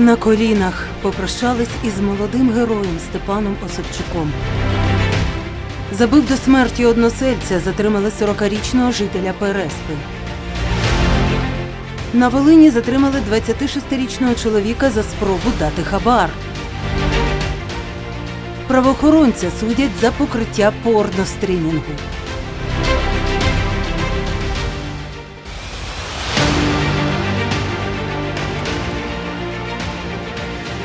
на колінах попрощались із молодим героєм Степаном Осипчуком. Забив до смерті односельця, затримали 40-річного жителя Переспи. На Волині затримали 26-річного чоловіка за спробу дати хабар. Правоохоронця судять за покриття порнострімінгу.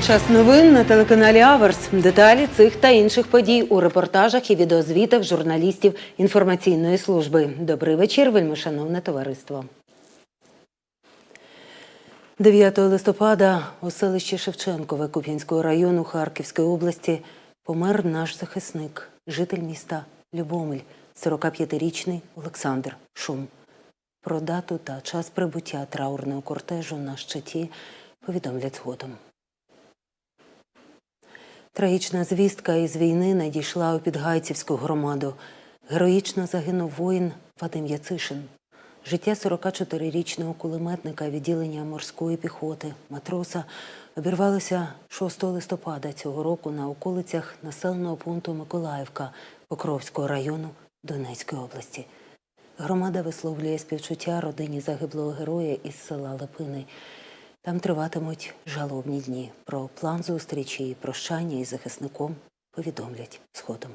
Час новин на телеканалі Аверс. Деталі цих та інших подій у репортажах і відеозвітах журналістів інформаційної служби. Добрий вечір, вельмишановне товариство. 9 листопада у селищі Шевченкове Куп'янського району Харківської області помер наш захисник, житель міста Любомель, 45-річний Олександр Шум. Про дату та час прибуття траурного кортежу на щиті повідомлять згодом. Трагічна звістка із війни надійшла у Підгайцівську громаду. Героїчно загинув воїн Вадим Яцишин. Життя 44-річного кулеметника відділення морської піхоти матроса обірвалося 6 листопада цього року на околицях населеного пункту Миколаївка Покровського району Донецької області. Громада висловлює співчуття родині загиблого героя із села Липини. Там триватимуть жалобні дні. Про план зустрічі і прощання із захисником повідомлять згодом.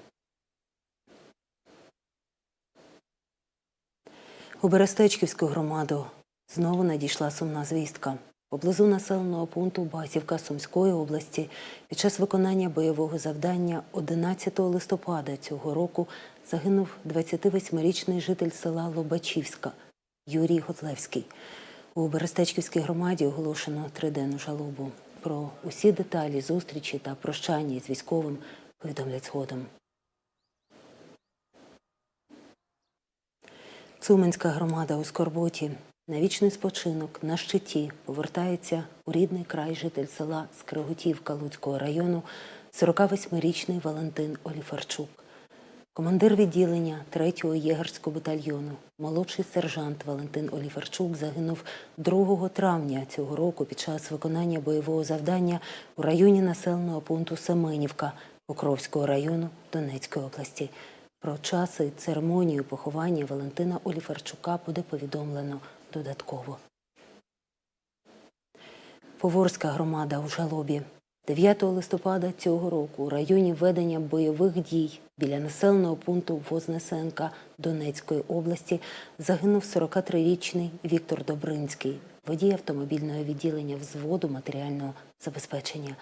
У Берестечківську громаду знову надійшла сумна звістка. Поблизу населеного пункту Басівка Сумської області під час виконання бойового завдання 11 листопада цього року загинув 28-річний житель села Лобачівська Юрій Готлевський. У Берестечківській громаді оголошено триденну жалобу. Про усі деталі зустрічі та прощання із військовим повідомлять згодом. Цуменська громада у Скорботі на вічний спочинок на щиті повертається у рідний край житель села Скриготівка Луцького району 48-річний Валентин Оліфарчук. Командир відділення 3-го єгерського батальйону, молодший сержант Валентин Оліфарчук загинув 2 травня цього року під час виконання бойового завдання у районі населеного пункту Семенівка Покровського району Донецької області. Про час і церемонію поховання Валентина Оліфарчука буде повідомлено додатково. Поворська громада у жалобі. 9 листопада цього року у районі ведення бойових дій біля населеного пункту Вознесенка Донецької області загинув 43-річний Віктор Добринський, водій автомобільного відділення взводу матеріального забезпечення.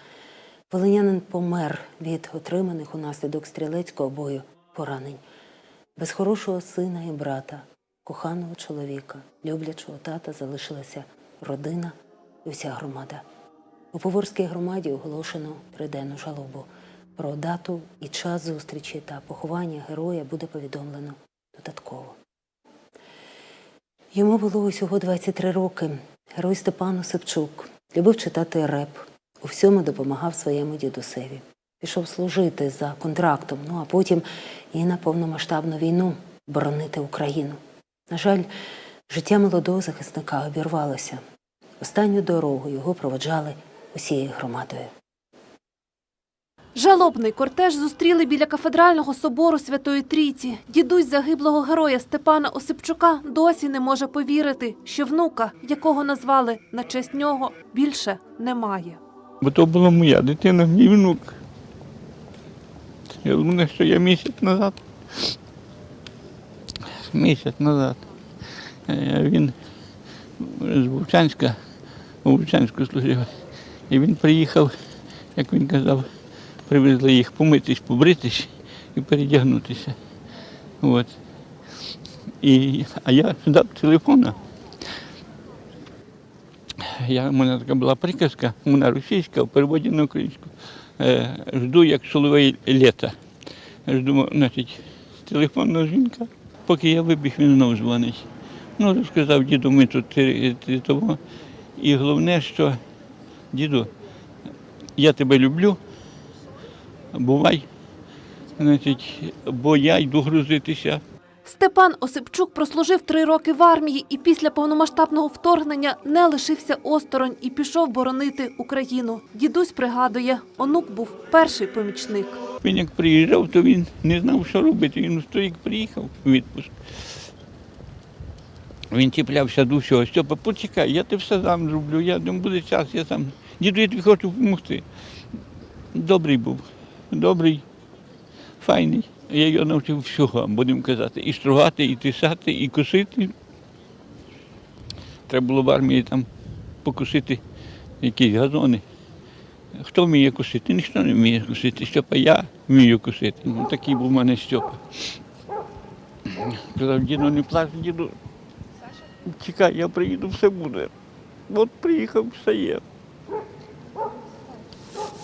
Волинянин помер від отриманих унаслідок стрілецького бою поранень. Без хорошого сина і брата, коханого чоловіка, люблячого тата залишилася родина і вся громада. У Поворській громаді оголошено триденну жалобу. Про дату і час зустрічі та поховання героя буде повідомлено додатково. Йому було усього 23 роки. Герой Степан Осипчук любив читати реп, у всьому допомагав своєму дідусеві. Пішов служити за контрактом, ну а потім і на повномасштабну війну боронити Україну. На жаль, життя молодого захисника обірвалося. Останню дорогу його проводжали усією громадою. Жалобний кортеж зустріли біля кафедрального собору Святої Трійці. Дідусь загиблого героя Степана Осипчука досі не може повірити, що внука, якого назвали на честь нього, більше немає. Бо то була моя дитина, мій внук. Я думаю, що я місяць назад. Місяць назад. е, Він з Вовчанська, у Вовчанську служив. І він приїхав, як він казав, привезли їх помитись, побритись і передягнутися. От. І, а я дав телефона. Я, у мене така була приказка, вона російська, в переводі на українську. Е, жду, як соловей літа. Жду, значить, телефонна жінка. Поки я вибіг, він знов дзвонить. Ну, розказав діду, ми тут того. І головне, що діду, я тебе люблю, бувай, значить, бо я йду грузитися Степан Осипчук прослужив три роки в армії і після повномасштабного вторгнення не лишився осторонь і пішов боронити Україну. Дідусь пригадує, онук був перший помічник. Він як приїжджав, то він не знав, що робити. Він то як приїхав у відпуск. Він чіплявся до всього. Степа, почекай, я тебе все сам зроблю, я думаю, буде час, я сам. Діду, я тобі хочу допомогти. Добрий був, добрий, файний. Я його навчив всього, будемо казати, і стругати, і тисати, і косити. Треба було в армії там покосити якісь газони. Хто вміє косити? Ніхто не вміє косити. Степа, я вмію косити. Ну, такий був у мене Степа. Казав, діду, не плач, діду. Чекай, я приїду, все буде. От приїхав, все є.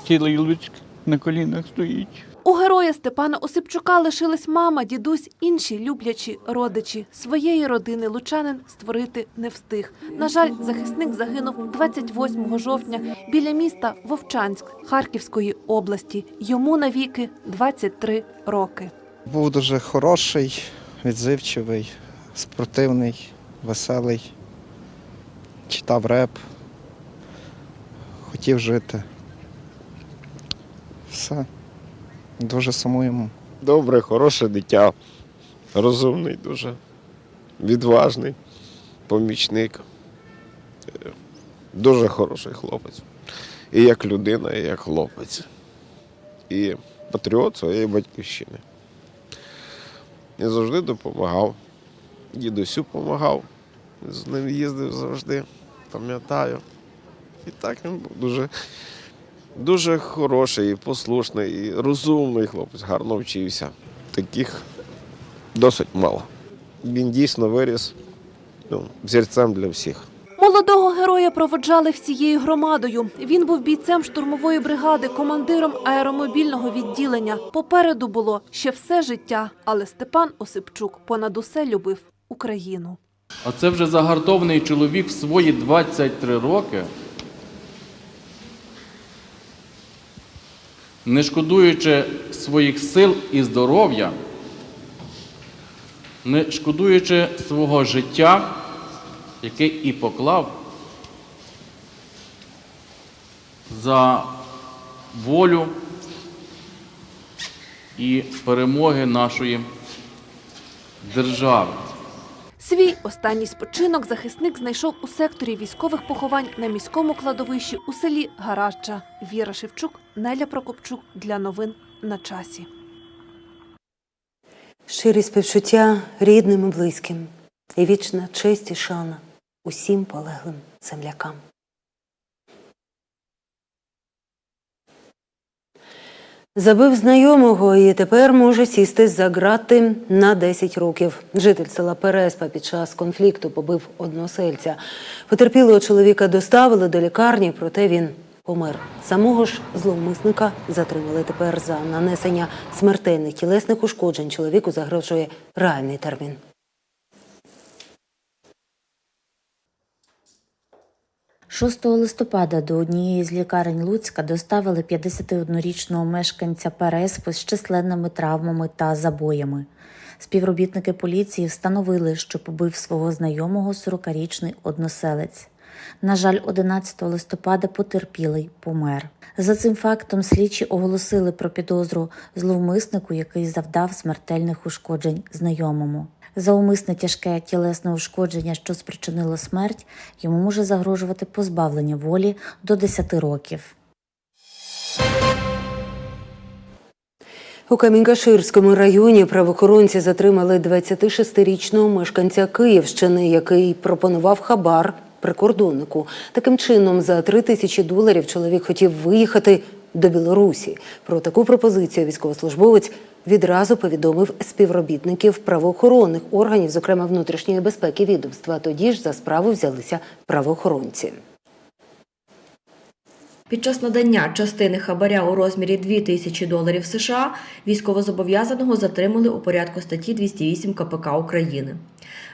Цілий Луцьк на колінах стоїть. У героя Степана Осипчука лишилась мама, дідусь, інші люблячі родичі. Своєї родини лучанин створити не встиг. На жаль, захисник загинув 28 жовтня біля міста Вовчанськ Харківської області. Йому навіки 23 роки. Був дуже хороший, відзивчивий, спортивний, веселий. Читав реп, хотів жити. Все. Дуже сумуємо. Добре, хороше дитя, розумний дуже, відважний, помічник. Дуже хороший хлопець. І як людина, і як хлопець. І патріот своєї батьківщини. І завжди допомагав. Дідусю допомагав. З ним їздив завжди, пам'ятаю. І так він був дуже, дуже хороший, послушний, розумний хлопець, гарно вчився. Таких досить мало. Він дійсно виріс ну, взірцем для всіх. Молодого героя проводжали всією громадою. Він був бійцем штурмової бригади, командиром аеромобільного відділення. Попереду було ще все життя, але Степан Осипчук понад усе любив Україну. А це вже загартований чоловік в свої 23 роки, не шкодуючи своїх сил і здоров'я, не шкодуючи свого життя, яке і поклав за волю і перемоги нашої держави. Свій останній спочинок захисник знайшов у секторі військових поховань на міському кладовищі у селі Гаражча. Віра Шевчук, Неля Прокопчук для новин на часі. Щирі співчуття рідним і близьким, і вічна честь і шана усім полеглим землякам. Забив знайомого і тепер може сісти за грати на 10 років. Житель села Переспа під час конфлікту побив односельця. Потерпілого чоловіка доставили до лікарні, проте він помер. Самого ж зловмисника затримали тепер за нанесення смертельних тілесних ушкоджень. Чоловіку загрожує реальний термін. – 6 листопада до однієї з лікарень Луцька доставили 51-річного мешканця Переспи з численними травмами та забоями. Співробітники поліції встановили, що побив свого знайомого 40-річний односелець. На жаль, 11 листопада потерпілий помер. За цим фактом слідчі оголосили про підозру зловмиснику, який завдав смертельних ушкоджень знайомому. За умисне тяжке тілесне ушкодження, що спричинило смерть, йому може загрожувати позбавлення волі до 10 років. У Камінькаширському районі правоохоронці затримали 26-річного мешканця Київщини, який пропонував хабар прикордоннику. Таким чином, за 3 тисячі доларів чоловік хотів виїхати до Білорусі. Про таку пропозицію військовослужбовець відразу повідомив співробітників правоохоронних органів, зокрема внутрішньої безпеки відомства. Тоді ж за справу взялися правоохоронці. Під час надання частини хабаря у розмірі 2 тисячі доларів США військовозобов'язаного затримали у порядку статті 208 КПК України.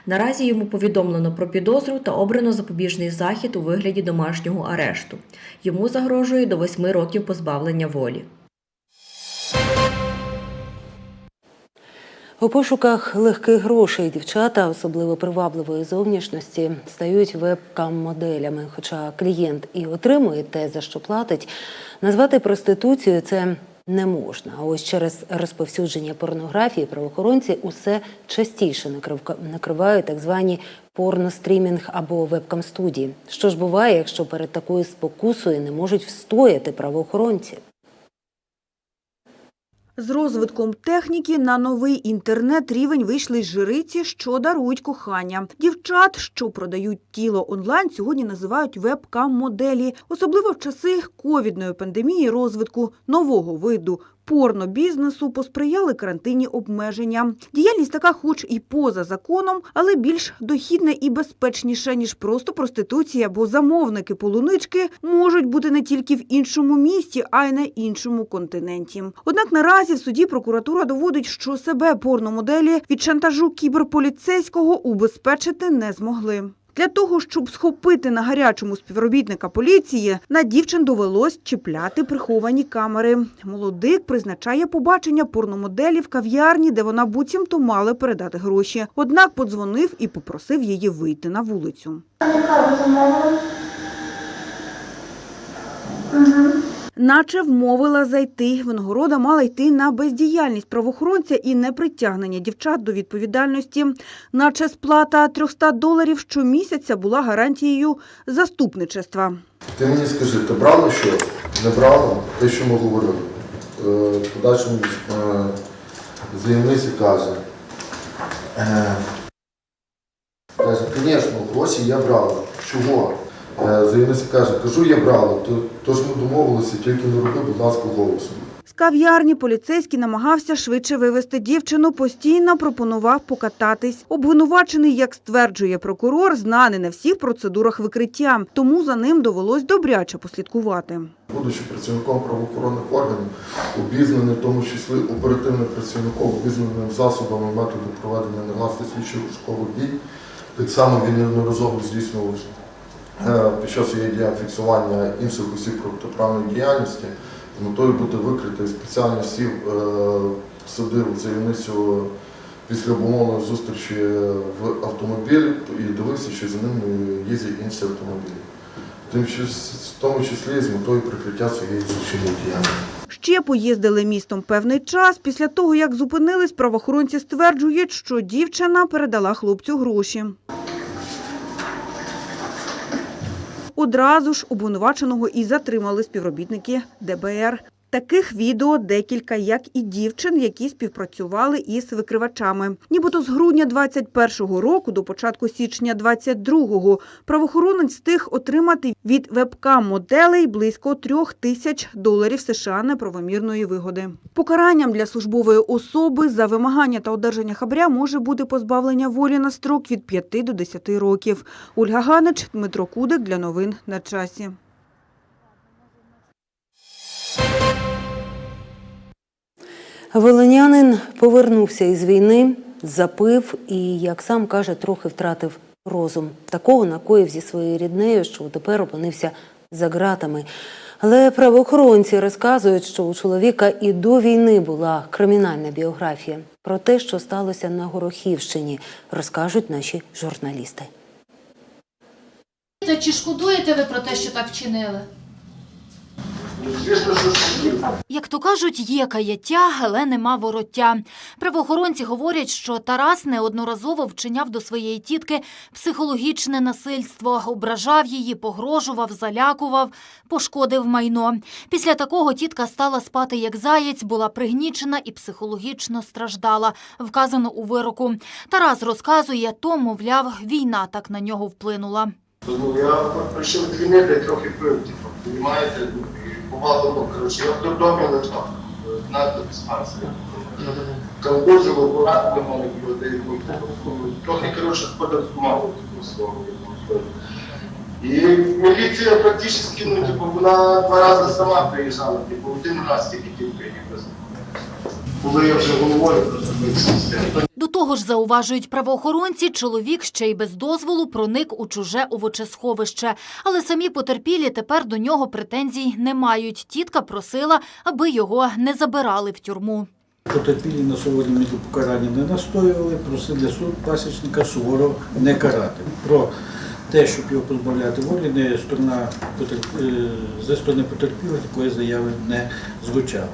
Наразі йому повідомлено про підозру та обрано запобіжний захід у вигляді домашнього арешту. Йому загрожує до 8 років позбавлення волі. У пошуках легких грошей дівчата, особливо привабливої зовнішності, стають вебкам-моделями. Хоча клієнт і отримує те, за що платить, назвати проституцією це не можна. А ось через розповсюдження порнографії правоохоронці усе частіше накривають так звані порнострімінг або вебкам-студії. Що ж буває, якщо перед такою спокусою не можуть встояти правоохоронці? З розвитком техніки на новий інтернет-рівень вийшли жириці, що дарують кохання. Дівчат, що продають тіло онлайн, сьогодні називають вебкам-моделі. Особливо в часи ковідної пандемії розвитку нового виду порнобізнесу посприяли карантинні обмеження. Діяльність така, хоч і поза законом, але більш дохідна і безпечніша, ніж просто проституція, бо замовники полунички можуть бути не тільки в іншому місті, а й на іншому континенті. Однак наразі в суді прокуратура доводить, що себе порномоделі від шантажу кіберполіцейського убезпечити не змогли. Для того, щоб схопити на гарячому співробітника поліції, на дівчин довелось чіпляти приховані камери. Молодик призначає побачення порномоделі в кав'ярні, де вона буцімто мала передати гроші. Однак подзвонив і попросив її вийти на вулицю. Наче вмовила зайти. Винагорода мала йти на бездіяльність правоохоронця і непритягнення дівчат до відповідальності. Наче сплата 300 доларів щомісяця була гарантією заступничества. Ти мені скажи, ти брала що? Не брала? Те, що ми говорили. Е, подальшому е, заявниці каже. е, Каже, звісно, гроші я брала. Чого? Е, Заявниця каже, кажу, я брала, то, тож ми домовилися, тільки не роби, будь ласка, голосом. З кав'ярні поліцейський намагався швидше вивести дівчину, постійно пропонував покататись. Обвинувачений, як стверджує прокурор, знаний на всіх процедурах викриття, тому за ним довелось добряче послідкувати. Будучи працівником правоохоронних органів, обізнаний, в тому числі оперативним працівником, обізнаним засобами методу проведення негласних слідчих розшукових дій, так само він неодноразово здійснював під час її дія фіксування інших осіб протиправної діяльності з метою бути викритий спеціально сів, е, садив заявницю після обумовленої зустрічі в автомобіль і дивився, чи за ним їздять інші автомобілі. Тим в тому числі з метою прикриття своєї злочинної діяльності. Ще поїздили містом певний час. Після того, як зупинились, правоохоронці стверджують, що дівчина передала хлопцю гроші. Одразу ж обвинуваченого і затримали співробітники ДБР. Таких відео декілька, як і дівчин, які співпрацювали із викривачами. Нібито з грудня 21-го року до початку січня 22-го правоохоронець встиг отримати від вебкам-моделей близько трьох тисяч доларів США неправомірної вигоди. Покаранням для службової особи за вимагання та одержання хабаря може бути позбавлення волі на строк від 5 до 10 років. Ольга Ганич, Дмитро Кудик для новин на часі. Волинянин повернувся із війни, запив і, як сам каже, трохи втратив розум. Такого накоїв зі своєю ріднею, що тепер опинився за ґратами. Але правоохоронці розказують, що у чоловіка і до війни була кримінальна біографія. Про те, що сталося на Горохівщині, розкажуть наші журналісти. Чи шкодуєте ви про те, що так вчинили? Як то кажуть, є каяття, але нема вороття. Правоохоронці говорять, що Тарас неодноразово вчиняв до своєї тітки психологічне насильство, ображав її, погрожував, залякував, пошкодив майно. Після такого тітка стала спати як заєць, була пригнічена і психологічно страждала, вказано у вироку. Тарас розказує, то, мовляв, війна так на нього вплинула. Ну, я прийшов з війни, трохи пив, типу, розумієте, ну, коротше, я в дурдомі лежав, на диспансері. Колбозило, акуратно мали люди, трохи, коротше, сходив з мало, свого. І міліція практично, ну, типу, вона два рази сама приїжджала, типу, один раз тільки тільки їхав. Коли я вже головою просто. До того ж, зауважують правоохоронці, чоловік ще й без дозволу проник у чуже овочесховище. Але самі потерпілі тепер до нього претензій не мають. Тітка просила, аби його не забирали в тюрму. Потерпілі на суворі мірі покарання не настоювали, просили суд пасічника суворо не карати. Про те, щоб його позбавляти волі, не сторона е, зі сторони потерпілих такої заяви не звучало.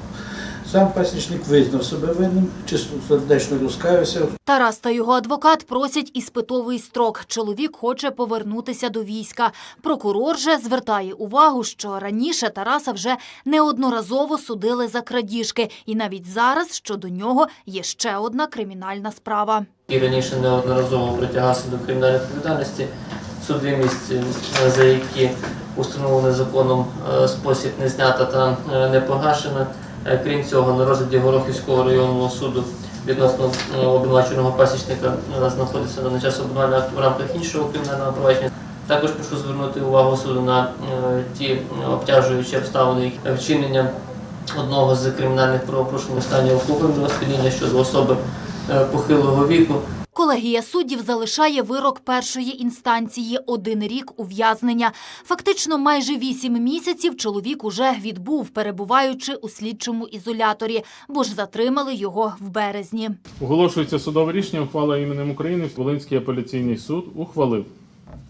Сам пасічник визнав себе винним, чистосердечно розкаявся, Тарас та його адвокат просять іспитовий строк. Чоловік хоче повернутися до війська. Прокурор же звертає увагу, що раніше Тараса вже неодноразово судили за крадіжки, і навіть зараз щодо нього є ще одна кримінальна справа. і раніше неодноразово притягався до кримінальної відповідальності, судимість, за які установлений законом е, спосіб не знята та е, не погашена. Е, Крім цього, на розгляді Горохівського районного суду відносно е, обвинуваченого пасічника е, знаходиться на час обвинувального акту в рамках іншого кримінального провадження. Також прошу звернути увагу суду на ті обтяжуючі обставини які- вчинення одного з кримінальних правопорушень у стані охопленого спільнення щодо особи похилого віку. Колегія суддів залишає вирок першої інстанції – один рік ув'язнення. Фактично майже вісім місяців чоловік уже відбув, перебуваючи у слідчому ізоляторі, бо ж затримали його в березні. Оголошується судове рішення ухвала іменем України Волинський апеляційний суд ухвалив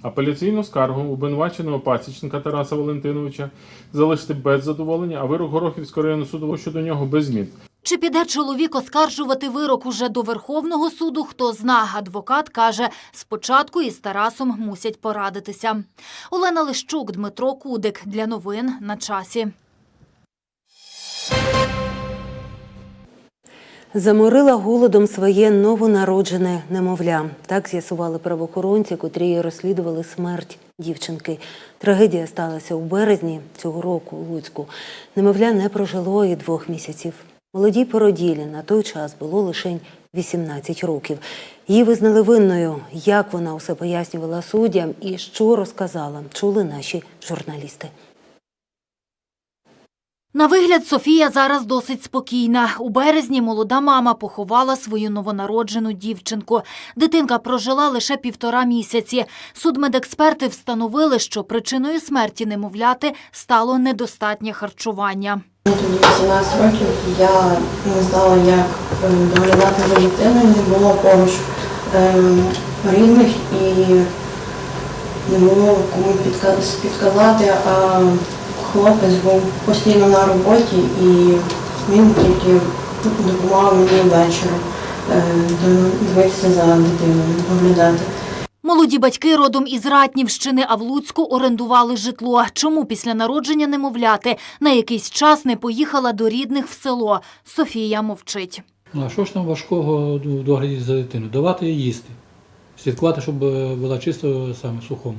апеляційну скаргу обвинуваченого пасічника Тараса Валентиновича залишити без задоволення, а вирок Горохівського районного суду щодо нього без змін. Чи піде чоловік оскаржувати вирок уже до Верховного суду, хто зна. Адвокат каже, спочатку із Тарасом мусять порадитися. Олена Лищук, Дмитро Кудик. Для новин на часі. Заморила голодом своє новонароджене немовля. Так з'ясували правоохоронці, котрі розслідували смерть дівчинки. Трагедія сталася у березні цього року у Луцьку. Немовля не прожило і двох місяців. Молодій породілі на той час було лише 18 років. Її визнали винною. Як вона усе пояснювала суддям і що розказала, чули наші журналісти. На вигляд Софія зараз досить спокійна. У березні молода мама поховала свою новонароджену дівчинку. Дитинка прожила лише півтора місяці. Судмедексперти встановили, що причиною смерті немовляти стало недостатнє харчування. Тоді 18 років я не знала, як е, доглядати за дитиною, не було поруч е, рідних і не було кому підказати, а хлопець був постійно на роботі і він тільки допомагав мені ввечері е, дивитися за дитиною, доглядати. Молоді батьки родом із Ратнівщини, а в Луцьку орендували житло. Чому після народження немовляти на якийсь час не поїхала до рідних в село? Софія мовчить. Ну, а що ж там важкого в догляді за дитину? Давати їй їсти. Слідкувати, щоб е, була чисто саме сухому.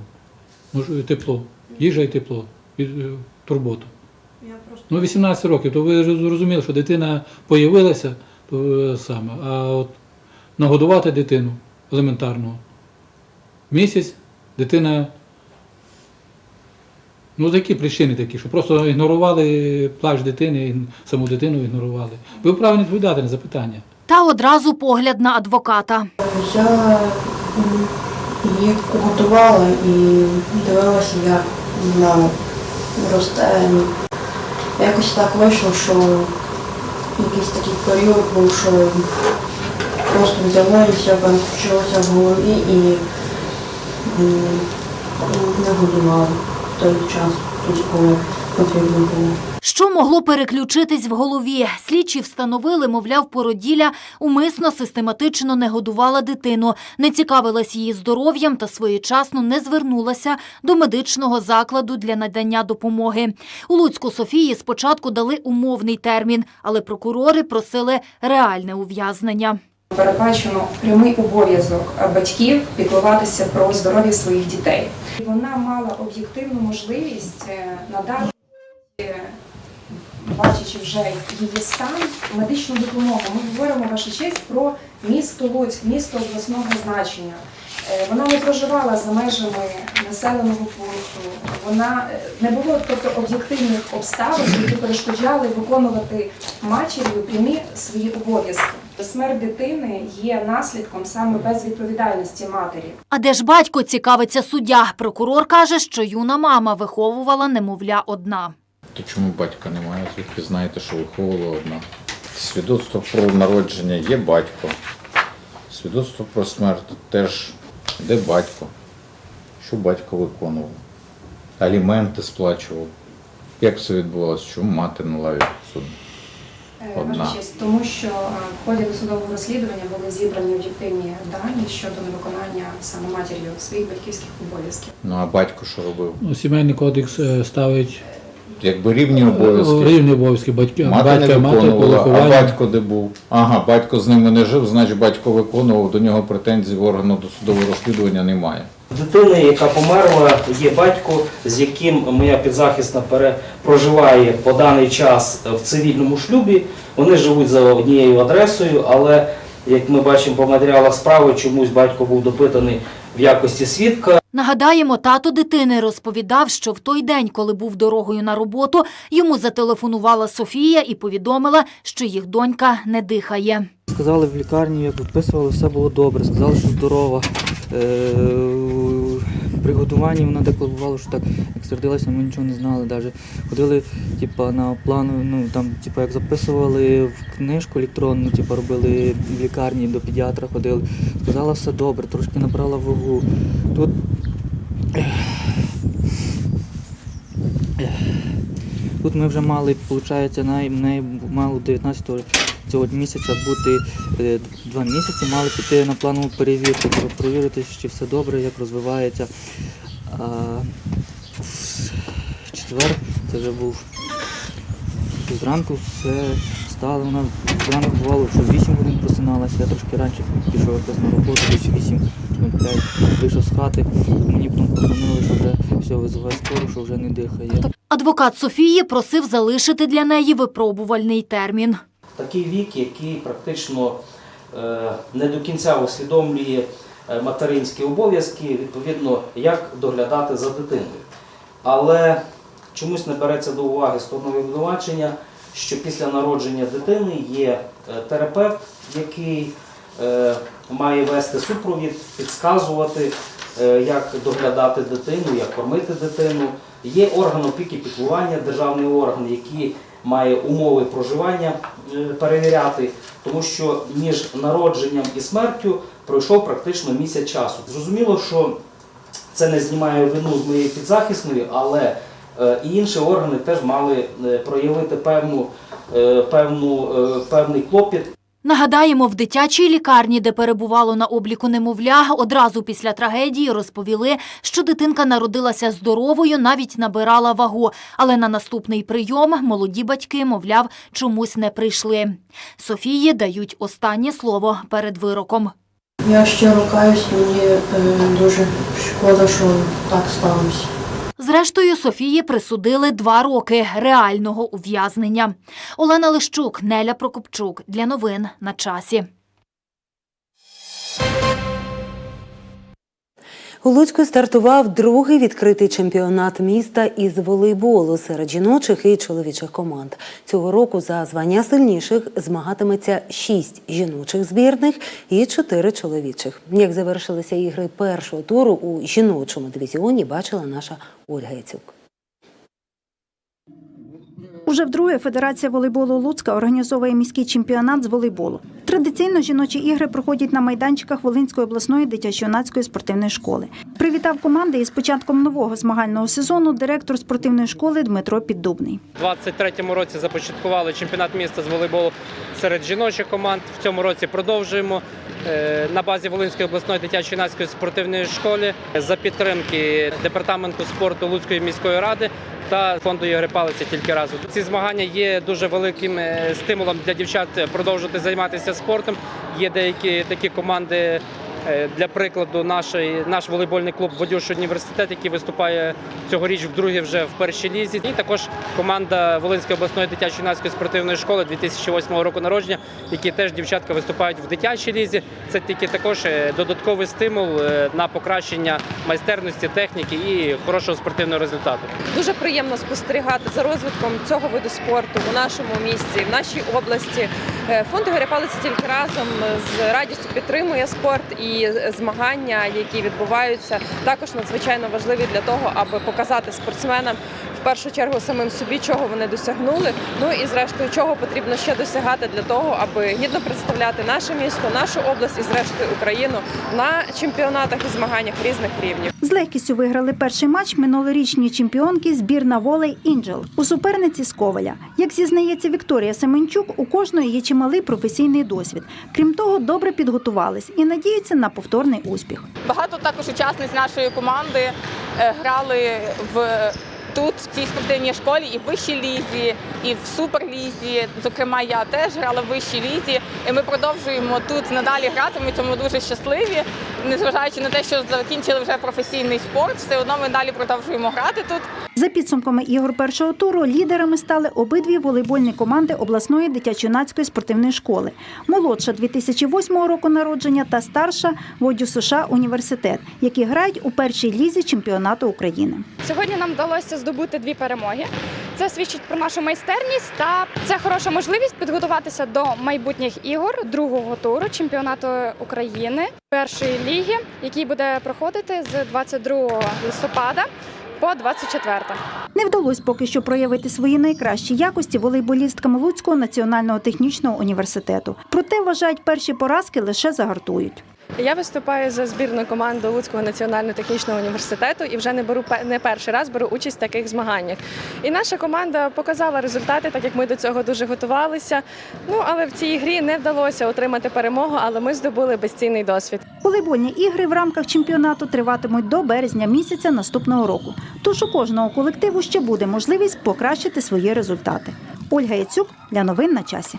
Ну, тепло. Їжа і тепло. І, е, турботу. Ну, 18 років, то ви зрозуміли, що дитина появилася, то е, саме. А от нагодувати дитину елементарно. Місяць дитина. Ну, такі причини такі, що просто ігнорували плач дитини, саму дитину ігнорували. Ви вправі відповідати на запитання. Та одразу погляд на адвоката. Я її готувала і дивилася, як вона росте. Якось так вийшло, що якийсь такий період був, що просто взяла і все включилося в голові і не годувала в той час, тоді, коли потрібно було. Що могло переключитись в голові? Слідчі встановили, мовляв, породілля умисно систематично не годувала дитину, не цікавилась її здоров'ям та своєчасно не звернулася до медичного закладу для надання допомоги. У Луцьку Софії спочатку дали умовний термін, але прокурори просили реальне ув'язнення. Передбачено прямий обов'язок батьків піклуватися про здоров'я своїх дітей. Вона мала об'єктивну можливість е, надати, е, бачачи вже її стан, медичну допомогу. Ми говоримо ваша честь про місто Луцьк, місто обласного значення. Е, Вона не проживала за межами населеного пункту. Вона не було тобто об'єктивних обставин, які перешкоджали виконувати матір'ю прямі свої обов'язки. Смерть дитини є наслідком саме безвідповідальності матері. А де ж батько цікавиться суддя? Прокурор каже, що юна мама виховувала немовля одна. То чому батька немає? Звідки знаєте, що виховувала одна? Свідоцтво про народження є батько. Свідоцтво про смерть теж де батько. Що батько виконував? Аліменти сплачував. Як все відбувалося? Чому мати на лаві суду? Е, Одна. Тому що е, в ході досудового розслідування були зібрані об'єктивні дані щодо невиконання саме матір'ю своїх батьківських обов'язків. Ну а батько що робив? Ну, Сімейний кодекс е, ставить Якби рівні обов'язки. рівні обов'язки батьки, Мати батька не мати а батько де був? Ага, батько з ними не жив, значить батько виконував, до нього претензій в органу досудового розслідування немає. Дитини, яка померла, є батько, з яким моя підзахисна проживає по даний час в цивільному шлюбі. Вони живуть за однією адресою, але як ми бачимо по матеріалах справи, чомусь батько був допитаний в якості свідка. Нагадаємо, тато дитини розповідав, що в той день, коли був дорогою на роботу, йому зателефонувала Софія і повідомила, що їх донька не дихає. Сказали в лікарні, як виписували, все було добре. Сказали, що здорова. Е, При годуванні вона декларувала, що так, як сердилася, ми нічого не знали. Даже. Ходили типа, на плану, ну там, типа, як записували в книжку електронну, типа, робили в лікарні, до педіатра ходили. Сказала, все добре, трошки набрала вагу. Тут Тут ми вже мали, виходить, най, най, мало 19 цього місяця бути е, два місяці, мали піти на планову перевірку, про- провірити, чи все добре, як розвивається. А, в четвер це вже був зранку, все стало. Вона зранку бувало, що в 8 годин просиналася, я трошки раніше пішов якось на роботу, десь 8, п'ять, вийшов з хати, мені потім подзвонили, що вже все, визиває скору, що вже не дихає. Адвокат Софії просив залишити для неї випробувальний термін. Такий вік, який практично е, не до кінця усвідомлює е, материнські обов'язки, відповідно, як доглядати за дитиною. Але чомусь не береться до уваги сторонове обвинувачення, що після народження дитини є е, терапевт, який має вести супровід, підказувати, як доглядати дитину, як кормити дитину. Є орган опіки піклування, державний орган, який має умови проживання е, перевіряти, тому що між народженням і смертю пройшов практично місяць часу. Зрозуміло, що це не знімає вину з моєї підзахисної, але е, і інші органи теж мали е, проявити певну, певну, певний клопіт Нагадаємо, в дитячій лікарні, де перебувало на обліку немовля, одразу після трагедії розповіли, що дитинка народилася здоровою, навіть набирала вагу. Але на наступний прийом молоді батьки, мовляв, чомусь не прийшли. Софії дають останнє слово перед вироком. Я щиро каюсь, мені е, дуже шкода, що так сталося. Зрештою, Софії присудили два роки реального ув'язнення. Олена Лищук, Неля Прокопчук. Для новин на часі. У Луцьку стартував другий відкритий чемпіонат міста із волейболу серед жіночих і чоловічих команд. Цього року за звання сильніших змагатиметься шість жіночих збірних і чотири чоловічих. Як завершилися ігри першого туру у жіночому дивізіоні, бачила наша Ольга Яцюк. Уже вдруге Федерація волейболу Луцька організовує міський чемпіонат з волейболу. Традиційно жіночі ігри проходять на майданчиках Волинської обласної дитячо-юнацької спортивної школи. Привітав команди із початком нового змагального сезону директор спортивної школи Дмитро Піддубний. У 23-му році започаткували чемпіонат міста з волейболу серед жіночих команд. В цьому році продовжуємо е, на базі Волинської обласної дитячо-юнацької спортивної школи за підтримки департаменту спорту Луцької міської ради. Та фонду Ігри Палиця тільки разу. Ці змагання є дуже великим е, стимулом для дівчат продовжувати займатися спортом. Є деякі такі команди. Е, Для прикладу, наш, наш волейбольний клуб Водюш університет, який виступає цьогоріч вдруге вже в першій лізі. І також команда Волинської обласної дитячо-юнацької спортивної школи 2008 року народження, які теж дівчатка виступають в дитячій лізі. Це тільки також е, додатковий стимул е, на покращення майстерності, техніки і хорошого спортивного результату. Дуже приємно спостерігати за розвитком цього виду спорту у нашому місті, в нашій області. Фонд Ігоря Палиця тільки разом з радістю підтримує спорт і змагання, які відбуваються, також надзвичайно важливі для того, аби показати спортсменам в першу чергу самим собі, чого вони досягнули. Ну і зрештою, чого потрібно ще досягати для того, аби гідно представляти наше місто, нашу область і зрештою Україну на чемпіонатах і змаганнях різних рівнів. З легкістю виграли перший матч минулорічні чемпіонки збірна волей Інджел у суперниці з Коваля. Як зізнається Вікторія Семенчук, у кожної є чималий професійний досвід. Крім того, добре підготувались і надіються на повторний успіх. Багато також учасниць нашої команди е, грали в тут, в цій спортивній школі, і в вищій лізі, і в суперлізі. Зокрема, я теж грала в вищій лізі. І ми продовжуємо тут надалі грати. Ми цьому дуже щасливі. Незважаючи на те, що закінчили вже професійний спорт, все одно ми далі продовжуємо грати тут. За підсумками ігор першого туру лідерами стали обидві волейбольні команди обласної дитячо-юнацької спортивної школи. Молодша 2008 року народження та старша Водю США університет, які грають у першій лізі чемпіонату України. Сьогодні нам вдалося здобути дві перемоги. Це свідчить про нашу майстерність та це хороша можливість підготуватися до майбутніх ігор другого туру чемпіонату України першої ліги, який буде проходити з 22 листопада по 24. Не вдалося поки що проявити свої найкращі якості волейболісткам Луцького національного технічного університету. Проте вважають перші поразки лише загартують. Я виступаю за збірну команду Луцького національного технічного університету і вже не беру не перший раз беру участь в таких змаганнях. І наша команда показала результати, так як ми до цього дуже готувалися. Ну але в цій грі не вдалося отримати перемогу, але ми здобули безцінний досвід. Волейбольні ігри в рамках чемпіонату триватимуть до березня місяця наступного року. Тож у кожного колективу ще буде можливість покращити свої результати. Ольга Яцюк для новин на часі.